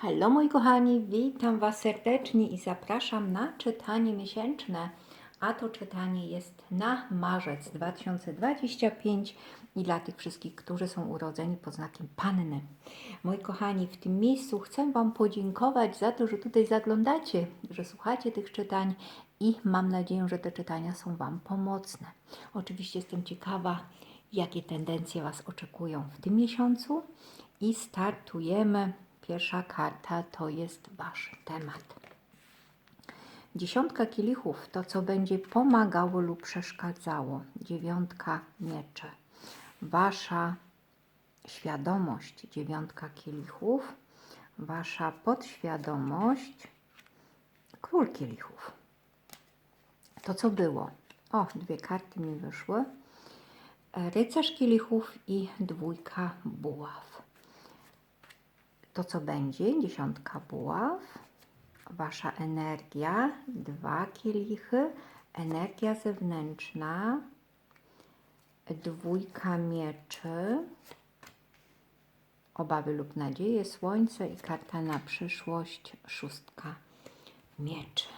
Hallo moi kochani, witam Was serdecznie i zapraszam na czytanie miesięczne. A to czytanie jest na marzec 2025 i dla tych wszystkich, którzy są urodzeni pod znakiem Panny. Moi kochani, w tym miejscu chcę Wam podziękować za to, że tutaj zaglądacie, że słuchacie tych czytań i mam nadzieję, że te czytania są Wam pomocne. Oczywiście jestem ciekawa, jakie tendencje Was oczekują w tym miesiącu i startujemy. Pierwsza karta to jest Wasz temat. Dziesiątka kielichów to, co będzie pomagało lub przeszkadzało. Dziewiątka mieczy. Wasza świadomość. Dziewiątka kielichów. Wasza podświadomość. Król kielichów. To, co było. O, dwie karty mi wyszły. Rycerz kielichów i dwójka buław. To, co będzie, dziesiątka buław, wasza energia, dwa kielichy, energia zewnętrzna, dwójka mieczy, obawy lub nadzieje, słońce i karta na przyszłość, szóstka mieczy.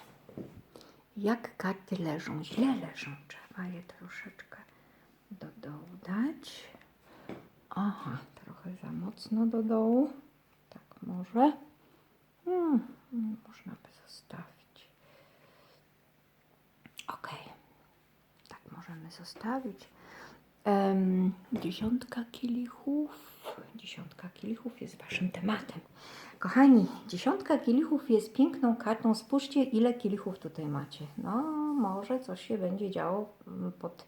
Jak karty leżą? Źle leżą. Trzeba je troszeczkę do dołu dać. Aha, trochę za mocno do dołu. Może. Hmm, można by zostawić. Ok. Tak możemy zostawić. Em, dziesiątka kielichów. Dziesiątka kielichów jest waszym tematem. Kochani, dziesiątka kielichów jest piękną kartą. Spójrzcie, ile kielichów tutaj macie. No, może coś się będzie działo mm, pod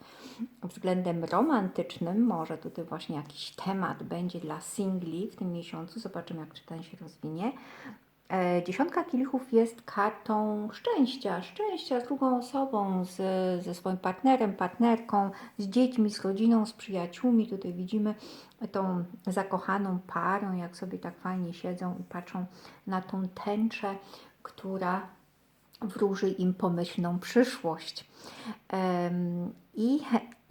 względem romantycznym. Może tutaj właśnie jakiś temat będzie dla singli w tym miesiącu. Zobaczymy, jak czytanie się rozwinie. E, Dziesiątka kielichów jest kartą szczęścia, szczęścia z drugą osobą, z, ze swoim partnerem, partnerką, z dziećmi, z rodziną, z przyjaciółmi. Tutaj widzimy tą zakochaną parą, jak sobie tak fajnie siedzą i patrzą na tą tęczę, która wróży im pomyślną przyszłość. I,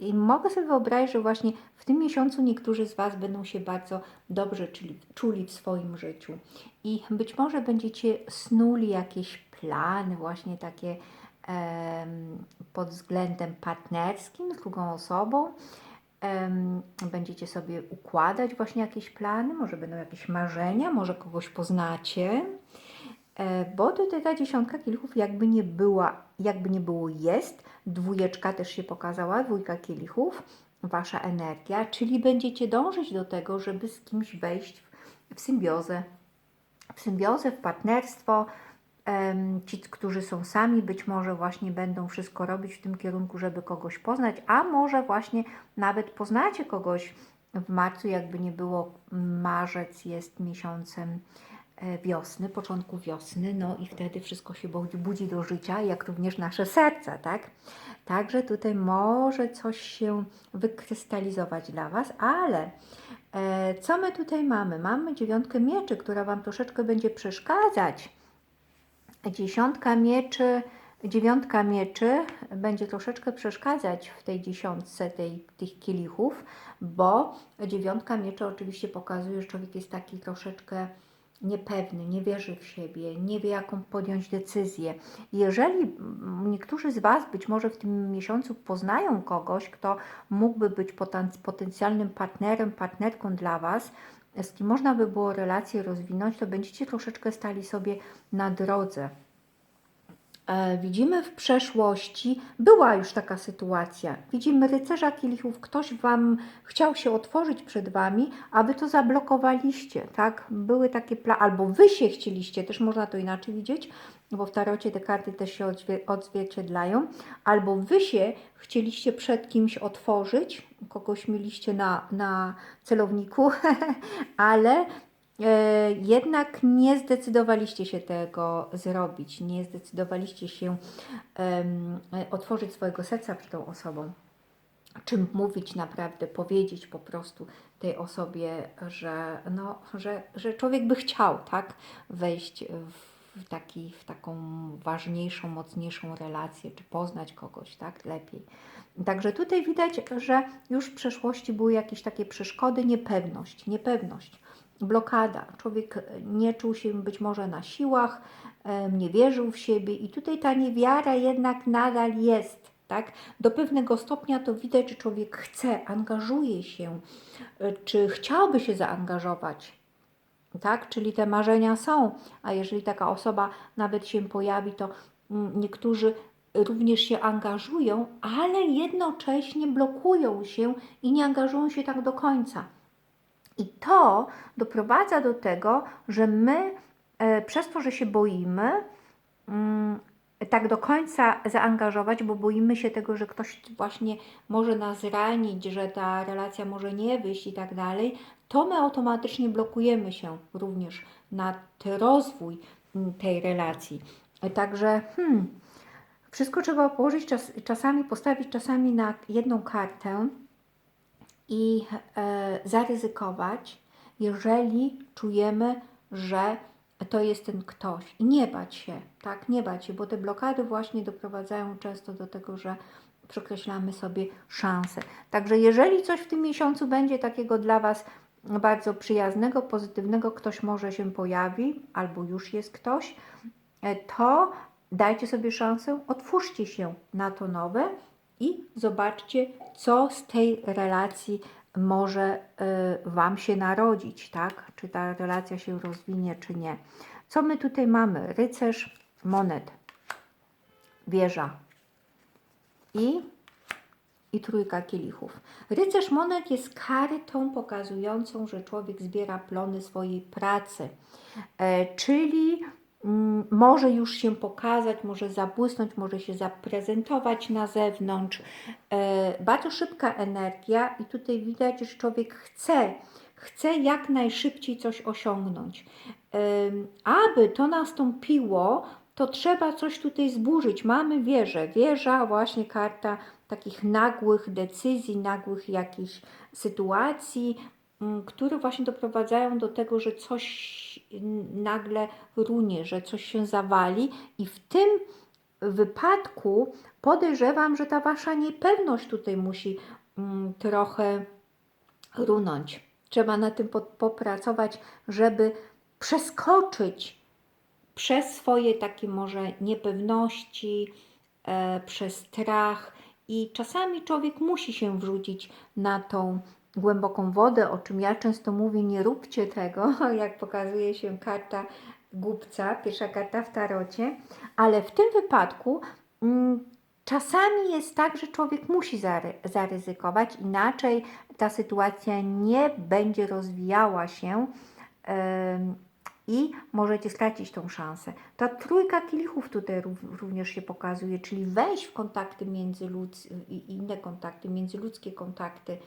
I mogę sobie wyobrazić, że właśnie w tym miesiącu niektórzy z Was będą się bardzo dobrze czuli, w swoim życiu. I być może będziecie snuli jakieś plany, właśnie takie em, pod względem partnerskim z drugą osobą. Em, będziecie sobie układać właśnie jakieś plany, może będą jakieś marzenia, może kogoś poznacie. E, bo tutaj ta dziesiątka kielichów jakby nie była, jakby nie było jest, dwójeczka też się pokazała, dwójka kielichów, wasza energia, czyli będziecie dążyć do tego, żeby z kimś wejść w, w symbiozę, w symbiozę, w partnerstwo. Ci, którzy są sami, być może właśnie będą wszystko robić w tym kierunku, żeby kogoś poznać, a może właśnie nawet poznacie kogoś w marcu, jakby nie było, marzec jest miesiącem wiosny, początku wiosny, no i wtedy wszystko się budzi, budzi do życia, jak również nasze serca, tak? Także tutaj może coś się wykrystalizować dla Was, ale e, co my tutaj mamy? Mamy dziewiątkę mieczy, która Wam troszeczkę będzie przeszkadzać. Dziesiątka mieczy, dziewiątka mieczy będzie troszeczkę przeszkadzać w tej dziesiątce tej, tych kielichów, bo dziewiątka mieczy oczywiście pokazuje, że człowiek jest taki troszeczkę niepewny, nie wierzy w siebie, nie wie jaką podjąć decyzję. Jeżeli niektórzy z Was być może w tym miesiącu poznają kogoś, kto mógłby być poten- potencjalnym partnerem, partnerką dla Was, z kim można by było relacje rozwinąć, to będziecie troszeczkę stali sobie na drodze. E, Widzimy w przeszłości, była już taka sytuacja. Widzimy rycerza kielichów, ktoś Wam chciał się otworzyć przed Wami, a Wy to zablokowaliście, tak? Były takie plany, albo Wy się chcieliście, też można to inaczej widzieć, bo w tarocie te karty też się odzwie- odzwierciedlają, albo Wy się chcieliście przed kimś otworzyć, kogoś mieliście na, na celowniku, ale jednak nie zdecydowaliście się tego zrobić, nie zdecydowaliście się e, otworzyć swojego serca przed tą osobą. Czym mówić naprawdę, powiedzieć po prostu tej osobie, że, no, że, że człowiek by chciał tak, wejść w, taki, w taką ważniejszą, mocniejszą relację, czy poznać kogoś tak lepiej. Także tutaj widać, że już w przeszłości były jakieś takie przeszkody, niepewność, niepewność blokada. Człowiek e, nie czuł się być może na siłach, em, nie wierzył w siebie i tutaj ta niewiara jednak nadal jest. Tak? Do pewnego stopnia to widać, że człowiek chce, angażuje się, e, czy chciałby się zaangażować, tak? Czyli te marzenia są, a jeżeli taka osoba nawet się pojawi, to mm, niektórzy również się angażują, ale jednocześnie blokują się i nie angażują się tak do końca. I to doprowadza do tego, że my e, przez to, że się boimy, mm, tak do końca zaangażować, bo boimy się tego, że ktoś właśnie może nas ranić, że ta relacja może nie wyjść i tak dalej, to my automatycznie blokujemy się również na rozwój mm, tej relacji. Także hmm, wszystko trzeba położyć czas, czasami, postawić czasami na jedną kartę i e, zaryzykować, jeżeli czujemy, że to jest ten ktoś. I nie bać się, tak, nie bać się, bo te blokady właśnie doprowadzają często do tego, że przekreślamy sobie szanse. Także jeżeli coś w tym miesiącu będzie takiego dla Was bardzo przyjaznego, pozytywnego, ktoś może się pojawi, albo już jest ktoś, e, to dajcie sobie szansę, otwórzcie się na to nowe i zobaczcie, co z tej relacji może y, Wam się narodzić, tak? Czy ta relacja się rozwinie, czy nie. Co my tutaj mamy? Rycerz monet, wieża i, i trójka kielichów. Rycerz monet jest kartą pokazującą, że człowiek zbiera plony swojej pracy, e, czyli może już się pokazać, może zabłysnąć, może się zaprezentować na zewnątrz. E, bardzo szybka energia i tutaj widać, że człowiek chce, chce jak najszybciej coś osiągnąć. Aby to nastąpiło, to trzeba coś tutaj zburzyć. Mamy wieżę. Wieża, właśnie karta takich nagłych decyzji, nagłych jakichś sytuacji, mm, które właśnie doprowadzają do tego, że coś nagle runie, że coś się zawali i w tym wypadku podejrzewam, że ta wasza niepewność tutaj musi mm, trochę runąć. Trzeba na tym po- popracować, żeby przeskoczyć przez swoje takie może niepewności, e, przez strach i czasami człowiek musi się wrzucić na tą głęboką wodę, o czym ja często mówię, nie róbcie tego, jak pokazuje się karta głupca, pierwsza karta w tarocie, ale w tym wypadku mm, czasami jest tak, że człowiek musi zary- zaryzykować, inaczej ta sytuacja nie będzie rozwijała się em, i możecie stracić tą szansę. Ta trójka kielichów tutaj rów- również się pokazuje, czyli wejść w kontakty międzyludzkie i inne kontakty, międzyludzkie kontakty,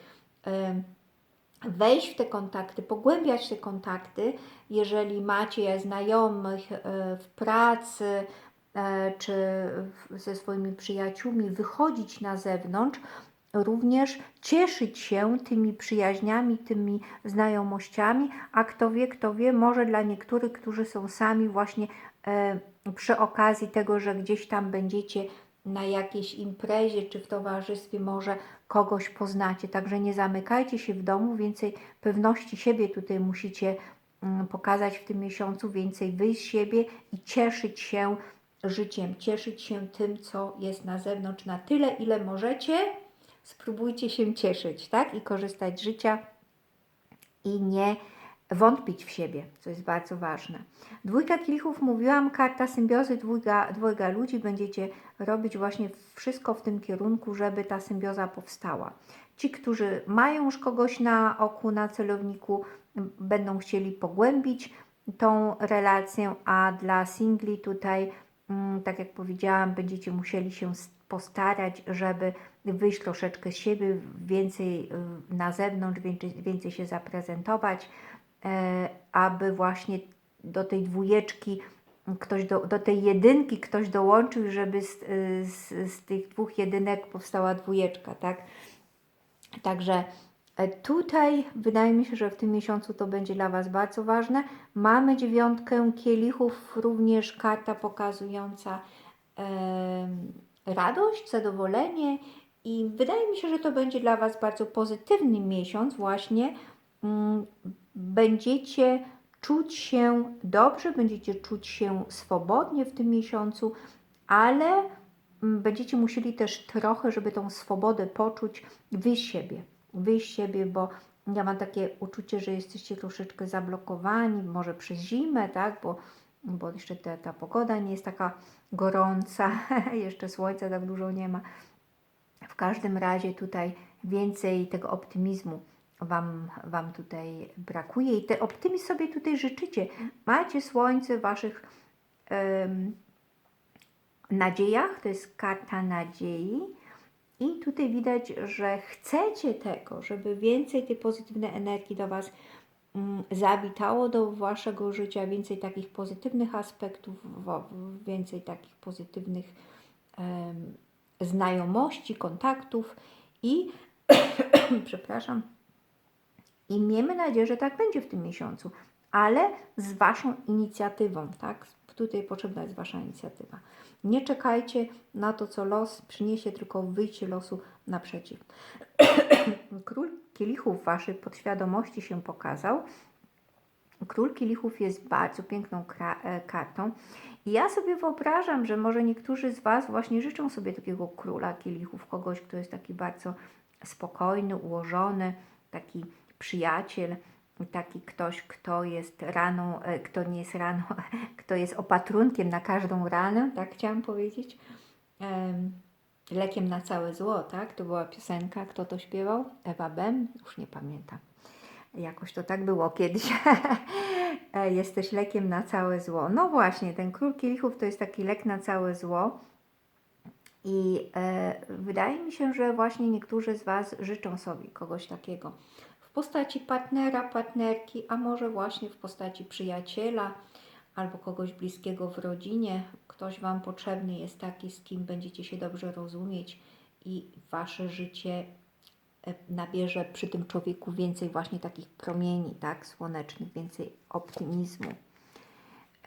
wejść w te kontakty, pogłębiać te kontakty, jeżeli macie znajomych e, w pracy e, czy ze swoimi przyjaciółmi, wychodzić na zewnątrz, również cieszyć się tymi przyjaźniami, tymi znajomościami, a kto wie, kto wie, może dla niektórych, którzy są sami właśnie e, przy okazji tego, że gdzieś tam będziecie na jakiejś imprezie czy w towarzystwie, może kogoś poznacie. Także nie zamykajcie się w domu, więcej pewności siebie tutaj musicie mm, pokazać w tym miesiącu, więcej wyjść z siebie i cieszyć się życiem, cieszyć się tym, co jest na zewnątrz na tyle, ile możecie. Spróbujcie się cieszyć, tak? I korzystać z życia i nie wątpić w siebie, co jest bardzo ważne. Dwójka kielichów, mówiłam, karta symbiozy dwójka, dwojga ludzi. Będziecie robić właśnie wszystko w tym kierunku, żeby ta symbioza powstała. Ci, którzy mają już kogoś na oku, na celowniku, będą chcieli pogłębić tą relację, a dla singli tutaj, mm, tak jak powiedziałam, będziecie musieli się postarać, żeby wyjść troszeczkę z siebie, więcej y, na zewnątrz, więcej, więcej się zaprezentować, aby właśnie do tej dwójeczki ktoś do, do tej jedynki ktoś dołączył, żeby z, y, z, z tych dwóch jedynek powstała dwójeczka, tak? Także e, tutaj wydaje mi się, że w tym miesiącu to będzie dla Was bardzo ważne. Mamy dziewiątkę kielichów, również karta pokazująca em, radość, zadowolenie i wydaje mi się, że to będzie dla Was bardzo pozytywny miesiąc właśnie będziecie czuć się dobrze, będziecie czuć się swobodnie w tym miesiącu, ale mm, będziecie musieli też trochę, żeby tą swobodę poczuć, wyjść siebie. Siebie, bo ja mam takie uczucie, że jesteście troszeczkę zablokowani, może przez zimę, tak, bo, bo jeszcze ta pogoda nie jest taka gorąca, jeszcze słońca tak dużo nie ma. W każdym razie tutaj więcej tego optymizmu wam, wam tutaj brakuje i ten optymizm sobie tutaj życzycie. Macie słońce w waszych em, nadziejach, to jest karta nadziei. I tutaj widać, że chcecie tego, żeby więcej tej pozytywnej energii do Was mm, zawitało do Waszego życia, więcej takich pozytywnych aspektów, więcej takich pozytywnych em, znajomości, kontaktów i przepraszam, i miejmy nadzieję, że tak będzie w tym miesiącu, ale z Waszą inicjatywą, tak? Tutaj potrzebna jest Wasza inicjatywa. Nie czekajcie na to, co los przyniesie, tylko wyjście losu naprzeciw. Król kielichów Waszej podświadomości się pokazał. Król kielichów jest bardzo piękną e, kartą. I ja sobie wyobrażam, że może niektórzy z Was właśnie życzą sobie takiego króla kielichów, kogoś, kto jest taki bardzo spokojny, ułożony, taki przyjaciel, taki ktoś, kto jest raną, e, kto nie jest raną, kto jest opatrunkiem na każdą ranę, tak chciałam powiedzieć. Em, lekiem na całe zło, tak? To była piosenka, kto to śpiewał? Ewa Bem? Już nie pamiętam. Jakoś to tak było kiedyś. E, Jesteś lekiem na całe zło. No właśnie, ten król kielichów to jest taki lek na całe zło. I e, wydaje mi się, że właśnie niektórzy z Was życzą sobie kogoś takiego postaci partnera, partnerki, a może właśnie w postaci przyjaciela albo kogoś bliskiego w rodzinie. Ktoś Wam potrzebny jest taki, z kim będziecie się dobrze rozumieć i Wasze życie e, nabierze przy tym człowieku więcej właśnie takich promieni, tak, słonecznych, więcej optymizmu.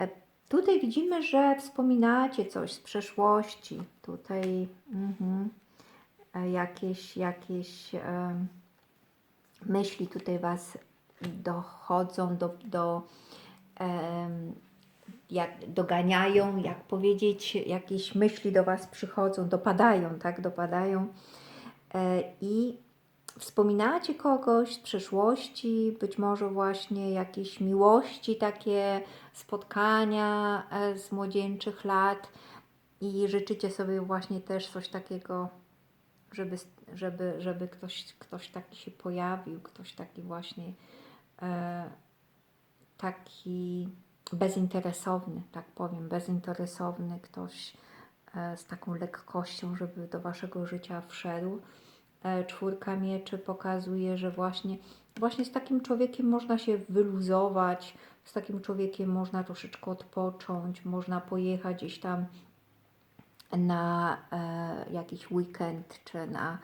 E, Tutaj widzimy, że wspominacie coś z przeszłości. Tutaj mhm, e, jakieś, jakieś myśli tutaj Was dochodzą do, do em, jak doganiają, jak powiedzieć, jakieś myśli do Was przychodzą, dopadają, tak, dopadają. E, I wspominacie kogoś z przeszłości, być może właśnie jakieś miłości, takie spotkania e, z młodzieńczych lat i życzycie sobie właśnie też coś takiego, żeby, żeby, żeby ktoś, ktoś taki się pojawił, ktoś taki właśnie e, taki bezinteresowny, tak powiem, bezinteresowny, ktoś e, z taką lekkością, żeby do waszego życia wszedł. E, Czwórka mieczy pokazuje, że właśnie, właśnie z takim człowiekiem można się wyluzować, z takim człowiekiem można troszeczkę odpocząć, można pojechać gdzieś tam na e, jakiś weekend, czy na,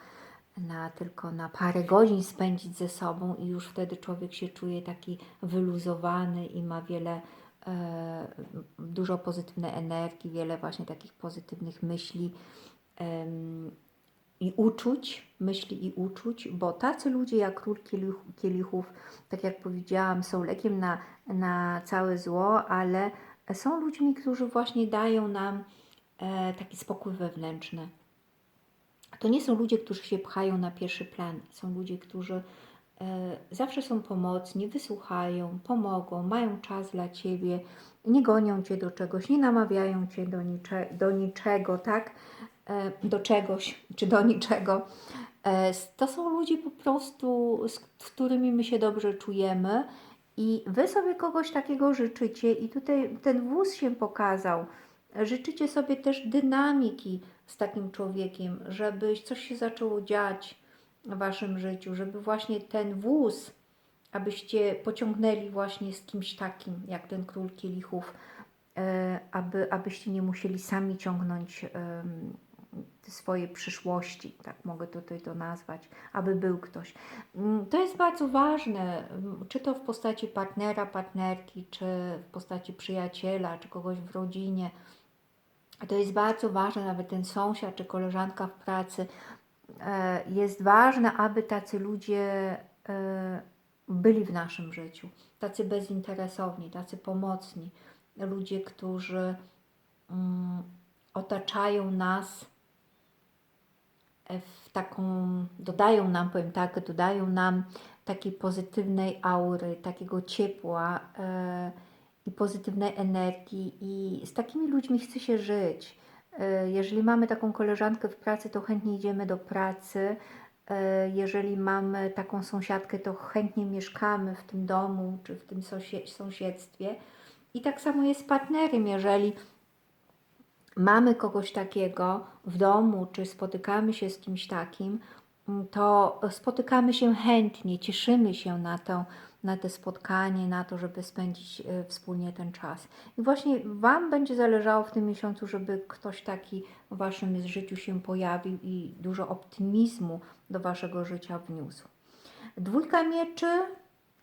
na tylko na parę godzin spędzić ze sobą i już wtedy człowiek się czuje taki wyluzowany i ma wiele, e, dużo pozytywnej energii, wiele właśnie takich pozytywnych myśli em, i uczuć, myśli i uczuć, bo tacy ludzie jak król kielich- kielichów, tak jak powiedziałam, są lekiem na, na całe zło, ale są ludźmi, którzy właśnie dają nam e, taki spokój wewnętrzny. To nie są ludzie, którzy się pchają na pierwszy plan. Są ludzie, którzy e, zawsze są pomocni, wysłuchają, pomogą, mają czas dla ciebie, nie gonią cię do czegoś, nie namawiają cię do, nicze, do niczego, tak? E, do czegoś czy do niczego. E, To są ludzie po prostu, z którymi my się dobrze czujemy i wy sobie kogoś takiego życzycie i tutaj ten wóz się pokazał. Życzycie sobie też dynamiki z takim człowiekiem, żeby coś się zaczęło dziać w waszym życiu, żeby właśnie ten wóz, abyście pociągnęli właśnie z kimś takim, jak ten król kielichów, e, aby, abyście nie musieli sami ciągnąć em, te swoje przyszłości, tak mogę tutaj to nazwać, aby był ktoś. Mm, To jest bardzo ważne, czy to w postaci partnera, partnerki, czy w postaci przyjaciela, czy kogoś w rodzinie. To jest bardzo ważne, nawet ten sąsiad czy koleżanka w pracy. E, Jest ważne, aby tacy ludzie e, byli w naszym życiu. Tacy bezinteresowni, tacy pomocni. Ludzie, którzy mm, otaczają nas e, w taką, dodają nam, powiem tak, dodają nam takiej pozytywnej aury, takiego ciepła i pozytywnej energii i z takimi ludźmi chce się żyć. E, jeżeli mamy taką koleżankę w pracy, to chętnie idziemy do pracy. E, jeżeli mamy taką sąsiadkę, to chętnie mieszkamy w tym domu czy w tym sąsiedztwie. I tak samo jest z partnerem, jeżeli mamy kogoś takiego w domu, czy spotykamy się z kimś takim, to spotykamy się chętnie, cieszymy się na to, na te spotkanie, na to, żeby spędzić e, wspólnie ten czas. I właśnie Wam będzie zależało w tym miesiącu, żeby ktoś taki w Waszym życiu się pojawił i dużo optymizmu do Waszego życia wniósł. Dwójka mieczy,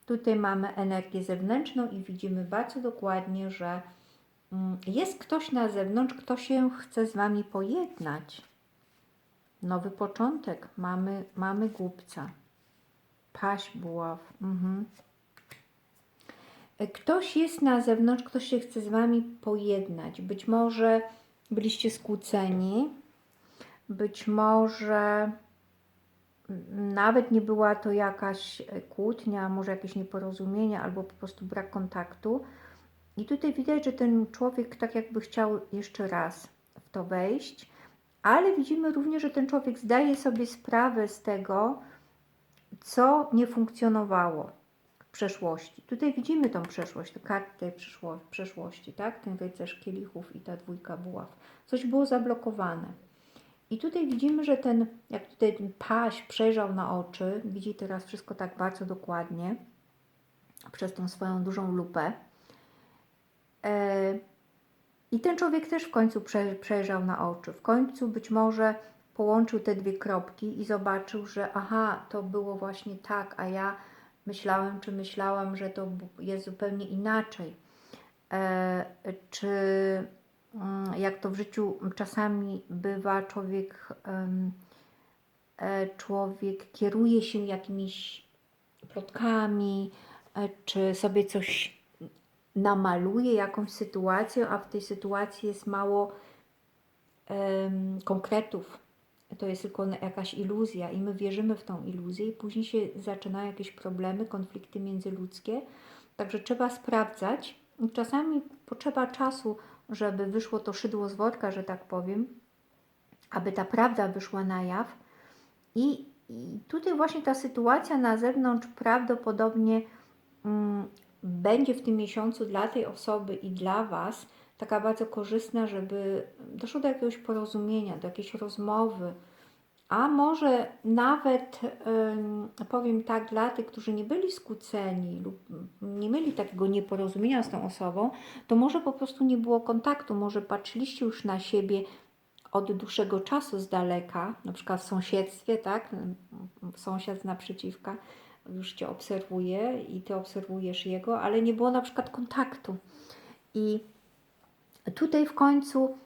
tutaj mamy energię zewnętrzną i widzimy bardzo dokładnie, że mm, jest ktoś na zewnątrz, kto się chce z Wami pojednać. Nowy początek, mamy, mamy głupca. Paść buław. Mhm. Ktoś jest na zewnątrz, ktoś się chce z Wami pojednać. Być może byliście skłóceni, być może nawet nie była to jakaś kłótnia, może jakieś nieporozumienie, albo po prostu brak kontaktu. I tutaj widać, że ten człowiek tak jakby chciał jeszcze raz w to wejść, ale widzimy również, że ten człowiek zdaje sobie sprawę z tego, co nie funkcjonowało przeszłości. Tutaj widzimy tą przeszłość, tę kartę tej przeszłości, tak? Ten rycerz kielichów i ta dwójka buław. Coś było zablokowane. I tutaj widzimy, że ten, jak tutaj ten paś przejrzał na oczy, widzi teraz wszystko tak bardzo dokładnie przez tą swoją dużą lupę. E, I ten człowiek też w końcu prze, przejrzał na oczy. W końcu być może połączył te dwie kropki i zobaczył, że aha, to było właśnie tak, a ja myślałem, czy myślałam, że to jest zupełnie inaczej. E, czy mm, jak to w życiu czasami bywa, człowiek, e, człowiek kieruje się jakimiś plotkami, e, czy sobie coś namaluje, jakąś sytuację, a w tej sytuacji jest mało konkretów. To jest tylko jakaś iluzja i my wierzymy w tą iluzję i później się zaczynają jakieś problemy, konflikty międzyludzkie. Także trzeba sprawdzać. Czasami potrzeba czasu, żeby wyszło to szydło z worka, że tak powiem, aby ta prawda wyszła na jaw. I, i tutaj właśnie ta sytuacja na zewnątrz prawdopodobnie mm, będzie w tym miesiącu dla tej osoby i dla Was taka bardzo korzystna, żeby doszło do jakiegoś porozumienia, do jakiejś rozmowy, a może nawet powiem tak, dla tych, którzy nie byli skłóceni lub nie mieli takiego nieporozumienia z tą osobą, to może po prostu nie było kontaktu, może patrzyliście już na siebie od dłuższego czasu z daleka, na przykład w sąsiedztwie, tak? Sąsiad z naprzeciwka już Cię obserwuje i Ty obserwujesz jego, ale nie było na przykład kontaktu. I tutaj w końcu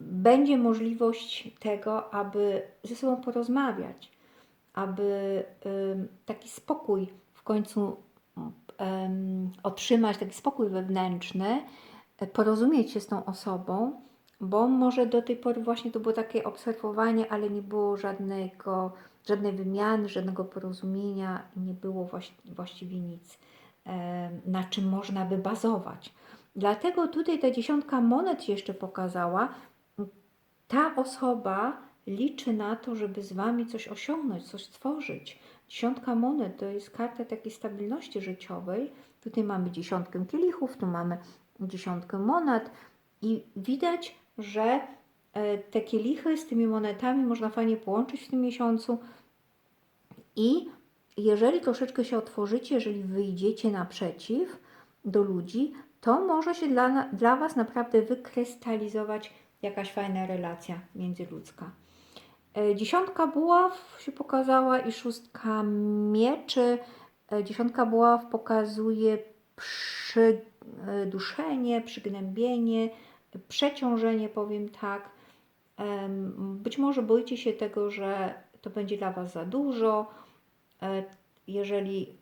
będzie możliwość tego, aby ze sobą porozmawiać, aby taki spokój w końcu ym, otrzymać, taki spokój wewnętrzny, e, porozumieć się z tą osobą, bo może do tej pory właśnie to było takie obserwowanie, ale nie było żadnego, żadnej wymiany, żadnego porozumienia nie było właś, właściwie nic, na czym można by bazować. Dlatego tutaj ta dziesiątka monet jeszcze pokazała. Ta osoba liczy na to, żeby z Wami coś osiągnąć, coś stworzyć. Dziesiątka monet to jest karta takiej stabilności życiowej. Tutaj mamy dziesiątkę kielichów, tu mamy dziesiątkę monet i widać, że e, te kielichy z tymi monetami można fajnie połączyć w tym miesiącu i jeżeli troszeczkę się otworzycie, jeżeli wyjdziecie naprzeciw do ludzi, to może się dla, dla Was naprawdę wykrystalizować jakaś fajna relacja międzyludzka. E, Dziesiątka buław się pokazała i szóstka mieczy. E, Dziesiątka buław pokazuje przyduszenie, przygnębienie, przeciążenie, powiem tak. Być może boicie się tego, że to będzie dla Was za dużo. E, Jeżeli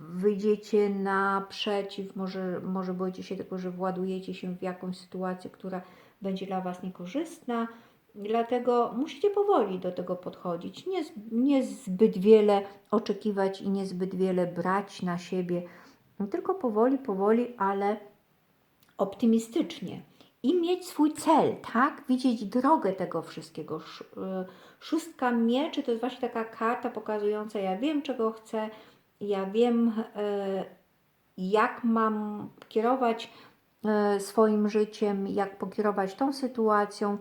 wyjdziecie naprzeciw, może, może boicie się tego, że władujecie się w jakąś sytuację, która będzie dla Was niekorzystna. Dlatego musicie powoli do tego podchodzić. Nie, nie zbyt wiele oczekiwać i niezbyt wiele brać na siebie, tylko powoli, powoli, ale optymistycznie. I mieć swój cel, tak? Widzieć drogę tego wszystkiego. Sz- y, Szóstka mieczy to jest właśnie taka karta pokazująca, ja wiem, czego chcę, ja wiem, y, jak mam kierować y, swoim życiem, jak pokierować tą sytuacją.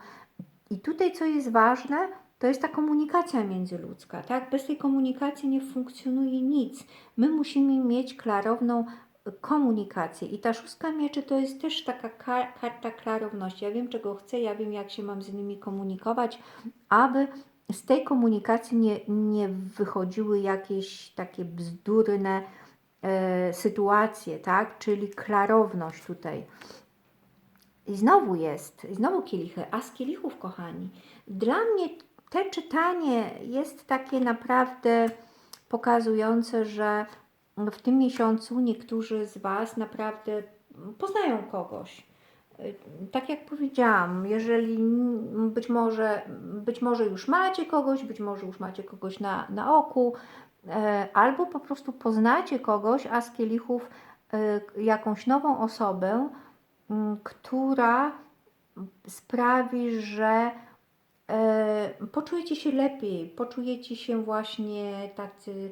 I tutaj, co jest ważne, to jest ta komunikacja międzyludzka, tak? Bez tej komunikacji nie funkcjonuje nic. My musimy mieć klarowną komunikację. I ta szóstka mieczy to jest też taka ka- karta klarowności. Ja wiem, czego chcę, ja wiem, jak się mam z nimi komunikować, aby z tej komunikacji nie, nie wychodziły jakieś takie bzdurne e, sytuacje, tak? Czyli klarowność tutaj. I znowu jest, znowu kielichy, a z kielichów, kochani. Dla mnie te czytanie jest takie naprawdę pokazujące, że w tym miesiącu niektórzy z Was naprawdę poznają kogoś. Tak jak powiedziałam, jeżeli być może, być może już macie kogoś, być może już macie kogoś na, na oku, e, albo po prostu poznacie kogoś, a z kielichów e, jakąś nową osobę, która sprawi, że e, poczujecie się lepiej, poczujecie się właśnie tacy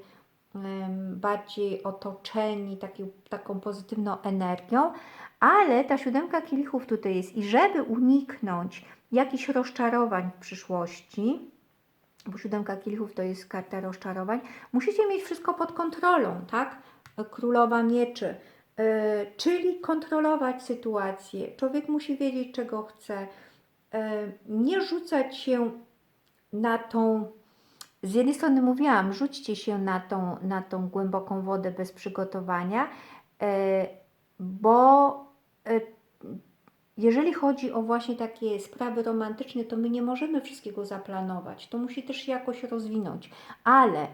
bardziej otoczeni taki, taką pozytywną energią, ale ta siódemka kielichów tutaj jest i żeby uniknąć jakichś rozczarowań w przyszłości, bo siódemka kielichów to jest karta rozczarowań, musicie mieć wszystko pod kontrolą, tak? Królowa mieczy, yy, czyli kontrolować sytuację. Człowiek musi wiedzieć, czego chce. Yy, nie rzucać się na tą z jednej strony mówiłam, rzućcie się na tą, na tą głęboką wodę bez przygotowania, e, bo jeżeli chodzi o właśnie takie sprawy romantyczne, to my nie możemy wszystkiego zaplanować. To musi też jakoś rozwinąć, ale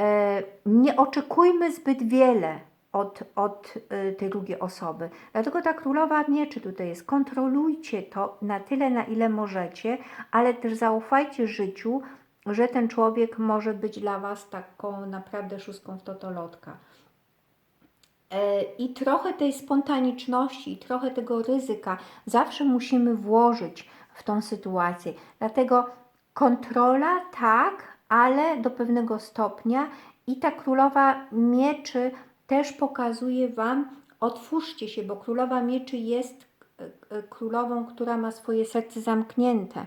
e, nie oczekujmy zbyt wiele od, od e, tej drugiej osoby. Dlatego ta królowa mieczy tutaj jest. Kontrolujcie to na tyle, na ile możecie, ale też zaufajcie życiu, że ten człowiek może być dla Was taką naprawdę szóstką w totolotka. E, I trochę tej spontaniczności, i trochę tego ryzyka zawsze musimy włożyć w tą sytuację. Dlatego kontrola tak, ale do pewnego stopnia. I ta królowa mieczy też pokazuje Wam, otwórzcie się, bo królowa mieczy jest królową, która ma swoje serce zamknięte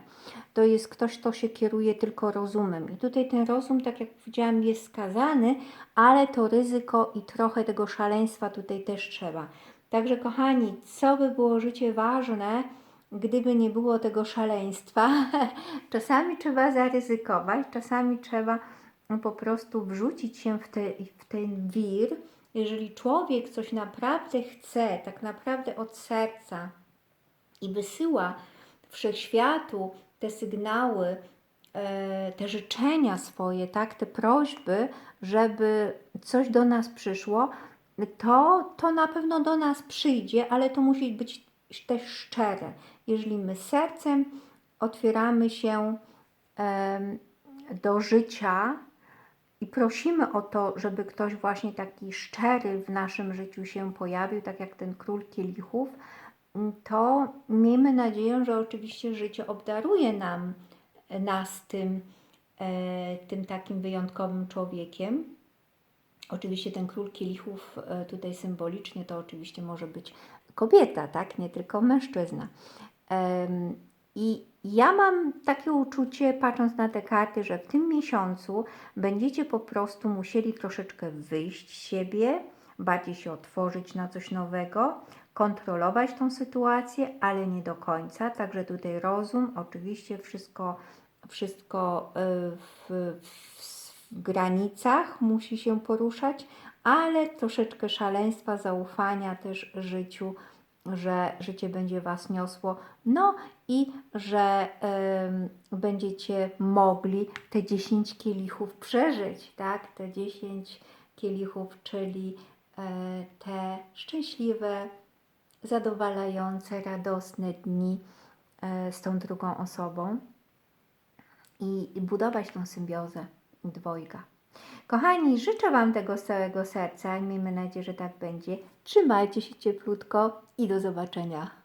to jest ktoś, kto się kieruje tylko rozumem. I tutaj ten rozum, tak jak powiedziałam, jest skazany, ale to ryzyko i trochę tego szaleństwa tutaj też trzeba. Także kochani, co by było życie ważne, gdyby nie było tego szaleństwa? czasami trzeba zaryzykować, czasami trzeba po prostu wrzucić się w, te, w ten wir. Jeżeli człowiek coś naprawdę chce, tak naprawdę od serca i wysyła wszechświatu te sygnały, e, te życzenia swoje, tak, te prośby, żeby coś do nas przyszło, to, to na pewno do nas przyjdzie, ale to musi być też szczere. Jeżeli my sercem otwieramy się do życia i prosimy o to, żeby ktoś właśnie taki szczery w naszym życiu się pojawił, tak jak ten król kielichów, to miejmy nadzieję, że oczywiście życie obdaruje nam, nas tym, e, tym takim wyjątkowym człowiekiem. Oczywiście ten król kielichów e, tutaj symbolicznie to oczywiście może być kobieta, tak? Nie tylko mężczyzna. I ja mam takie uczucie, patrząc na te karty, że w tym miesiącu będziecie po prostu musieli troszeczkę wyjść z siebie, bardziej się otworzyć na coś nowego, kontrolować tą sytuację, ale nie do końca. Także tutaj rozum, oczywiście wszystko, wszystko y, w, w, granicach musi się poruszać, ale troszeczkę szaleństwa, zaufania też życiu, że życie będzie Was niosło. No i że ym, będziecie mogli te 10 kielichów przeżyć, tak? Te 10 kielichów, czyli e, te szczęśliwe, zadowalające, radosne dni e, z tą drugą osobą i i budować tą symbiozę dwojga. Kochani, życzę Wam tego z całego serca i miejmy nadzieję, że tak będzie. Trzymajcie się cieplutko i do zobaczenia.